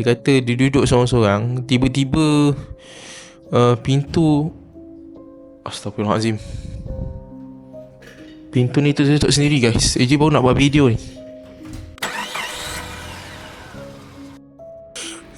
Dia kata dia duduk seorang-seorang Tiba-tiba uh, Pintu Astagfirullahaladzim Pintu ni tutup sendiri guys. AJ baru nak buat video ni.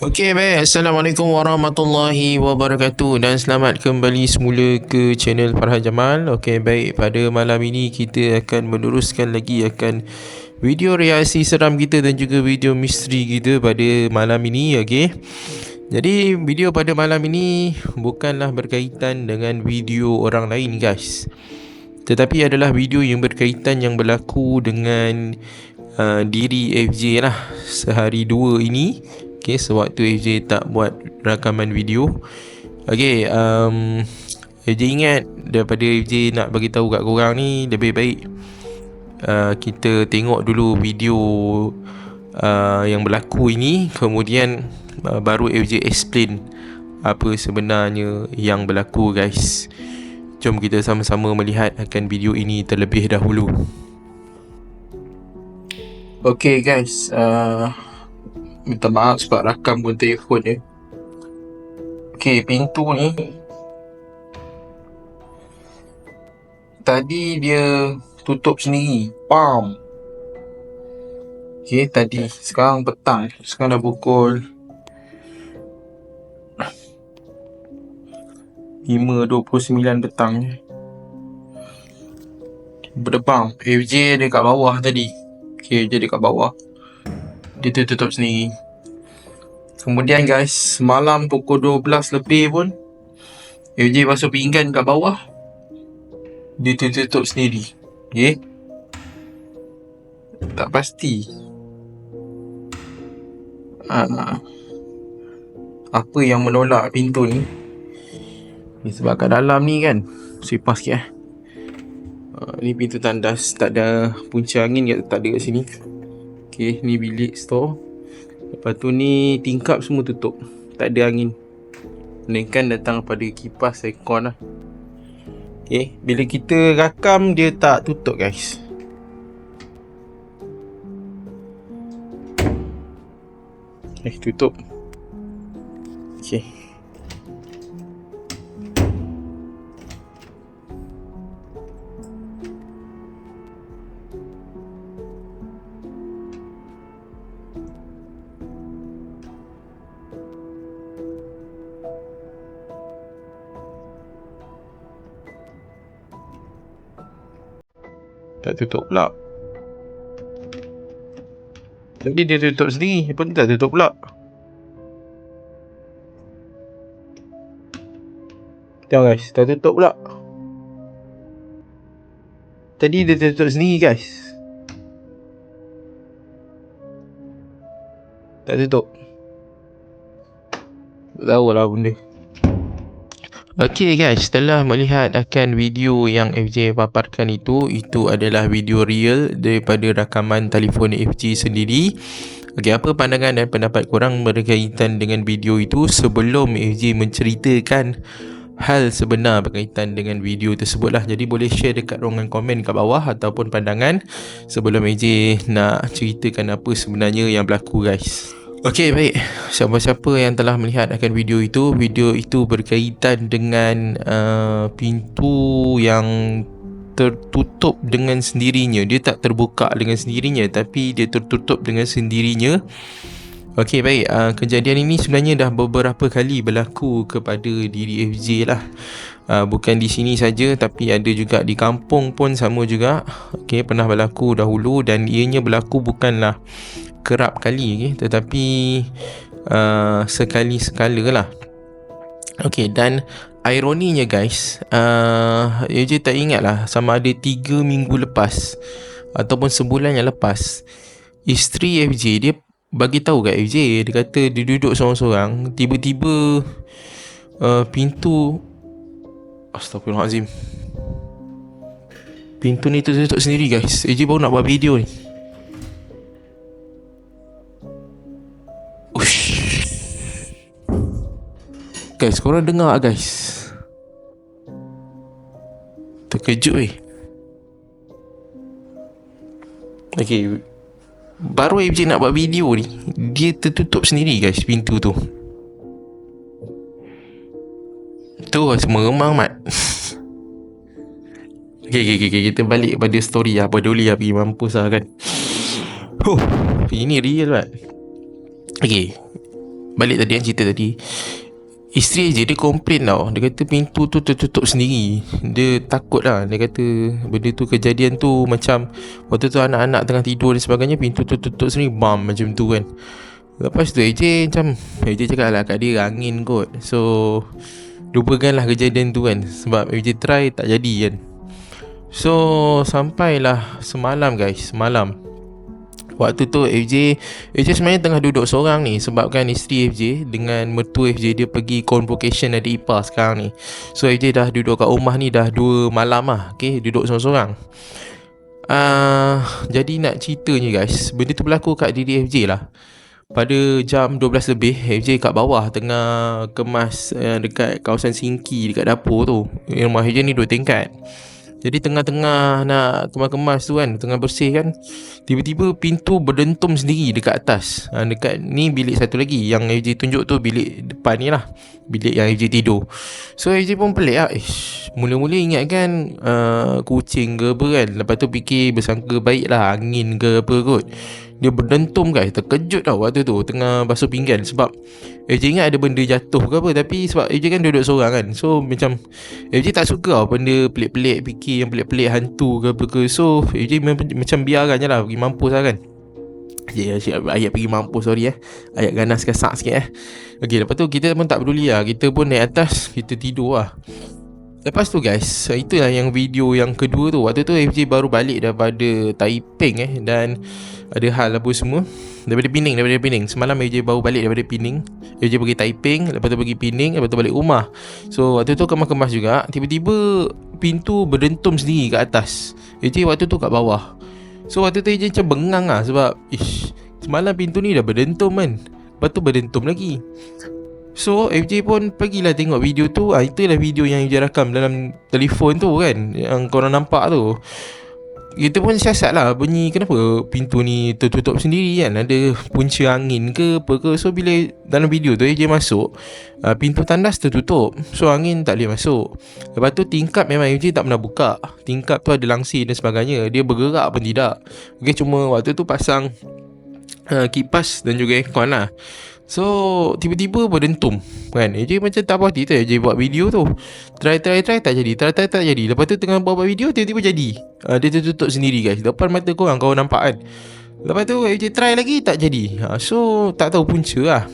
Okay baik. Assalamualaikum warahmatullahi wabarakatuh. Dan selamat kembali semula ke channel Farhan Jamal. Okay baik. Pada malam ini kita akan meneruskan lagi akan Video reaksi seram kita dan juga video misteri kita pada malam ini Okay Jadi video pada malam ini bukanlah berkaitan dengan video orang lain guys. Tetapi adalah video yang berkaitan yang berlaku dengan uh, diri FJ lah Sehari dua ini Okay, sewaktu AJ tak buat rakaman video. Okay, um, AJ ingat daripada AJ nak bagi tahu kat korang ni Lebih baik uh, kita tengok dulu video uh, yang berlaku ini. Kemudian uh, baru AJ explain apa sebenarnya yang berlaku guys. Jom kita sama-sama melihat akan video ini terlebih dahulu. Okay guys, uh, Minta maaf sebab rakam pun telefon je Okay pintu ni Tadi dia tutup sendiri. Pam Okay tadi. Sekarang petang. Sekarang dah pukul 5.29 petang Berdebang FJ dia kat bawah tadi. Okay FJ dia kat bawah. Dia tutup sendiri. Kemudian guys Malam pukul 12 lebih pun AJ basuh pinggan kat bawah. Dia tutup sendiri Okay Tak pasti uh, Apa yang menolak pintu ni Ni sebab kat dalam ni kan Sipas sikit eh uh, Ni pintu tandas Tak ada punca angin Tak ada kat sini Okay, ni bilik store. Lepas tu ni tingkap semua tutup. Tak ada angin. Melainkan datang pada kipas aircon lah. Okay, bila kita rakam dia tak tutup guys. Eh, tutup. Okay. Tak tutup pula. Jadi dia tutup sendiri Apa tak tutup pula. Tengok guys Tak tutup pula. Tadi dia tutup sendiri guys. Tak tutup. Tak tahu lah benda Okay guys, setelah melihat akan video yang FJ paparkan itu. Itu adalah video real daripada rakaman telefon FJ sendiri. Okay, apa pandangan dan pendapat korang berkaitan dengan video itu? Sebelum FJ menceritakan hal sebenar berkaitan dengan video tersebut lah Jadi boleh share dekat ruangan komen kat bawah Ataupun pandangan Sebelum FJ nak ceritakan apa sebenarnya yang berlaku guys Okey baik. Siapa-siapa yang telah melihat akan video itu video itu berkaitan dengan uh, pintu yang tertutup dengan sendirinya. Dia tak terbuka dengan sendirinya tapi dia tertutup dengan sendirinya. Okey baik. Uh, kejadian ini sebenarnya dah beberapa kali berlaku kepada diri FJ lah uh, bukan di sini saja tapi ada juga di kampung pun sama juga Okey pernah berlaku dahulu dan ianya berlaku bukanlah kerap kali okay? tetapi uh, sekali sekala lah Okay dan ironinya guys uh, je tak ingat lah sama ada 3 minggu lepas ataupun sebulan yang lepas isteri FJ dia bagi tahu kat FJ dia kata dia duduk seorang-seorang tiba-tiba uh, pintu Astagfirullahaladzim Pintu ni tutup sendiri guys. AJ baru nak buat video ni. Guys, korang dengar guys? Terkejut eh? Okay. Baru FJ nak buat video ni Dia tertutup sendiri guys Pintu tu. Tu semua remang mat Okay, okay, okay, kita balik pada story lah. Peduli lah pergi mampus lah kan. Huh, ini real kan Okay Balik tadi kan cerita tadi. Isteri je dia komplain tau. Dia kata pintu tu tertutup sendiri. Dia takut lah. Dia kata benda tu kejadian tu macam Waktu tu anak-anak tengah tidur dan sebagainya Pintu tu tertutup sendiri. Bam macam tu kan. Lepas tu AJ macam AJ cakap lah kat dia angin kot. So Lupakan lah kejadian tu kan. Sebab AJ try tak jadi kan So Sampailah semalam guys Semalam. Waktu tu FJ FJ sebenarnya tengah duduk seorang ni Sebabkan isteri FJ Dengan mertua FJ Dia pergi convocation ada IPA sekarang ni. So FJ dah duduk kat rumah ni Dah 2 malam lah Okay duduk seorang-seorang. Uh, Jadi nak cerita ni guys Benda tu berlaku kat diri FJ lah. Pada jam 12 lebih FJ kat bawah tengah kemas uh, dekat kawasan Singki dekat dapur tu. Rumah FJ ni dua tingkat jadi tengah-tengah nak kemas-kemas tu kan Tengah bersih kan Tiba-tiba pintu berdentum sendiri dekat atas. Ha, Dekat ni bilik satu lagi. Yang AJ tunjuk tu bilik depan ni lah. Bilik yang AJ tidur. So AJ pun pelik lah. Ish, Mula-mula ingat kan uh, Kucing ke apa kan. Lepas tu fikir bersangka baik lah. Angin ke apa kot dia berdentum guys. Terkejut tau waktu tu Tengah basuh pinggan. Sebab AJ ingat ada benda jatuh ke apa Tapi sebab AJ kan duduk seorang kan. So macam AJ tak suka tau Benda pelik-pelik Fikir yang pelik-pelik hantu ke apa ke. So AJ macam biarkan je lah Pergi mampus lah kan. Ayat, ayat, ayat pergi mampus sorry eh. Ayat ganas kesak sikit eh. Okay lepas tu kita pun tak peduli lah. Kita pun naik atas Kita tidur lah Lepas tu guys, itulah yang video yang kedua tu. Waktu tu FJ baru balik daripada Taiping eh Dan ada hal apa semua. Daripada Pening, daripada Pening Semalam FJ baru balik daripada Pening FJ pergi Taiping, lepas tu pergi Pening Lepas tu balik rumah. So waktu tu kemas-kemas juga. Tiba-tiba pintu berdentum sendiri kat atas. FJ waktu tu kat bawah. So waktu tu FJ macam bengang lah Sebab ish, Semalam pintu ni dah berdentum kan Lepas tu berdentum lagi So FJ pun pergilah tengok video tu. Ah, Itulah video yang FJ rakam dalam telefon tu kan Yang korang nampak tu. Kita pun siasat lah bunyi kenapa pintu ni tertutup sendiri kan? Ada punca angin ke apa ke? So bila dalam video tu FJ masuk uh, Pintu tandas tertutup. So angin tak boleh masuk. Lepas tu tingkap memang FJ tak pernah buka. Tingkap tu ada langsir dan sebagainya. Dia bergerak pun tidak. Okay cuma waktu tu pasang uh, kipas dan juga aircon lah So tiba-tiba berdentum kan? AJ macam tak puas hati tu AJ buat video tu. Try try try tak jadi. Try try tak jadi. Lepas tu tengah buat, -buat video tiba-tiba jadi. Uh, Dia tertutup sendiri guys. Depan mata korang kau nampak kan? Lepas tu AJ try lagi tak jadi. Uh, So tak tahu punca lah.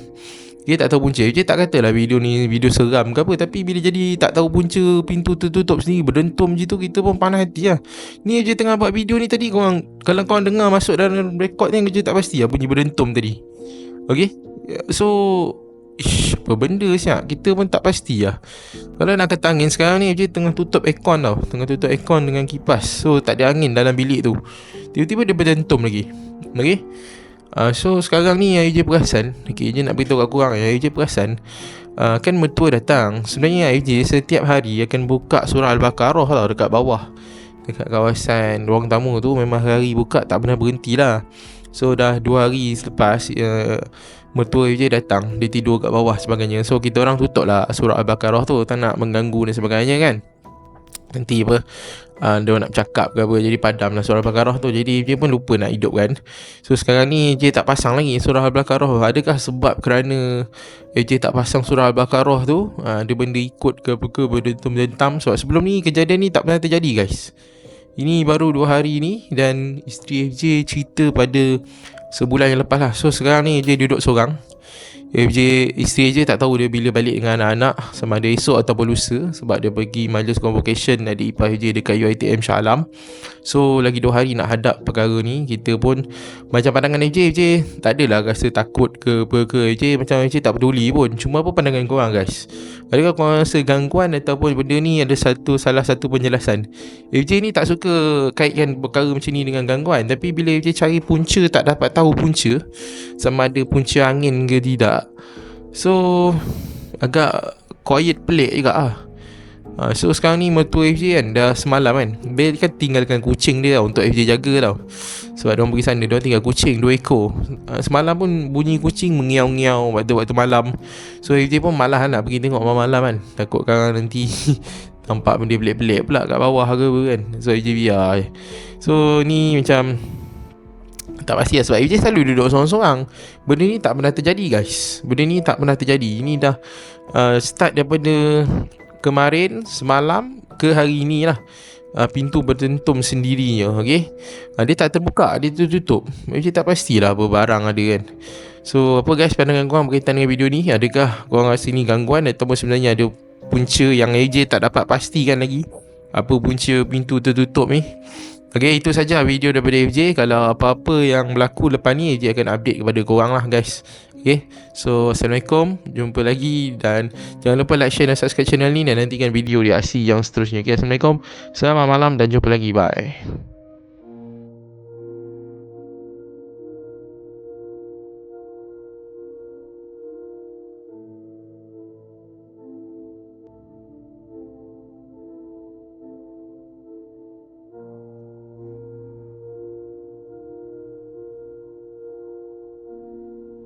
Dia tak tahu punca. AJ tak katalah video ni video seram ke apa. Tapi bila jadi tak tahu punca pintu tertutup sendiri Berdentum je tu kita pun panas hati lah. Ni AJ tengah buat video ni tadi korang Kalau korang dengar masuk dalam rekod ni AJ tak pasti lah bunyi berdentum tadi. Okay So Ish, apa benda siap Kita pun tak pasti lah Kalau nak kata angin sekarang ni Dia tengah tutup aircon tau. Tengah tutup aircon dengan kipas. So tak ada angin dalam bilik tu. Tiba-tiba dia berdentum lagi. Okay uh, So sekarang ni AJ perasan. Okay AJ nak beritahu kat korang AJ perasan. Uh, Kan mertua datang. Sebenarnya AJ setiap hari Akan buka surah Al-Baqarah tau Dekat bawah. Dekat kawasan ruang tamu tu Memang hari buka Tak pernah berhenti lah So dah dua hari selepas uh, mertua je datang Dia tidur kat bawah sebagainya. So kita orang tutup lah surah Al-Baqarah tu. Tak nak mengganggu dan sebagainya kan? Nanti apa uh, Dia nak bercakap ke apa. Jadi padam lah surah Al-Baqarah tu. Jadi dia pun lupa nak hidup kan? So sekarang ni Dia tak pasang lagi surah Al-Baqarah. Adakah sebab kerana AJ tak pasang surah Al-Baqarah tu? Uh, Dia benda ikut ke apa ke Benda dentam Sebab sebelum ni kejadian ni tak pernah terjadi guys Ini baru dua hari ni Dan isteri AJ cerita pada Sebulan yang lepas lah. So sekarang ni dia duduk seorang. FJ isteri je tak tahu dia bila balik dengan anak-anak sama ada esok ataupun lusa sebab dia pergi majlis convocation di IPA FJ dekat UiTM Shah Alam. So lagi 2 hari nak hadap perkara ni. Kita pun macam pandangan FJ FJ tak adalah rasa takut ke apa ke. FJ macam FJ tak peduli pun. Cuma apa pandangan korang guys. Adakah korang rasa gangguan ataupun benda ni ada satu salah satu penjelasan. FJ ni tak suka kaitkan perkara macam ni dengan gangguan tapi bila FJ cari punca tak dapat tahu punca sama ada punca angin ke tidak So Agak Quiet pelik juga ah. Uh, So sekarang ni mertua FJ kan Dah semalam kan. Dia kan tinggalkan kucing dia tau Untuk FJ jaga tau. Sebab dia pergi sana Dia tinggal kucing Dua ekor. Uh, Semalam pun bunyi kucing Mengiau-ngiau Waktu waktu malam. So FJ pun malas nak pergi tengok malam-malam kan. Takut kan nanti Nampak benda pelik-pelik pula kat bawah ke apa kan. So FJ biar So ni macam tak pasti lah sebab FJ selalu duduk seorang-seorang. Benda ni tak pernah terjadi guys. Benda ni tak pernah terjadi. Ini dah uh, start daripada kemarin semalam ke hari ni lah uh, pintu bertentum sendirinya okay? uh, dia tak terbuka dia tertutup. Macam tak pastilah apa barang ada kan. So apa guys pandangan korang berkaitan dengan video ni? Adakah korang rasa ni gangguan ataupun sebenarnya ada punca yang AJ tak dapat pastikan lagi? Apa punca pintu tertutup ni Okay, itu saja video daripada FJ. Kalau apa-apa yang berlaku lepas ni, FJ akan update kepada korang lah guys. Okay, so Assalamualaikum. Jumpa lagi dan jangan lupa like, share dan subscribe channel ni dan nantikan video reaksi yang seterusnya. Okay, Assalamualaikum. Selamat malam dan jumpa lagi. Bye.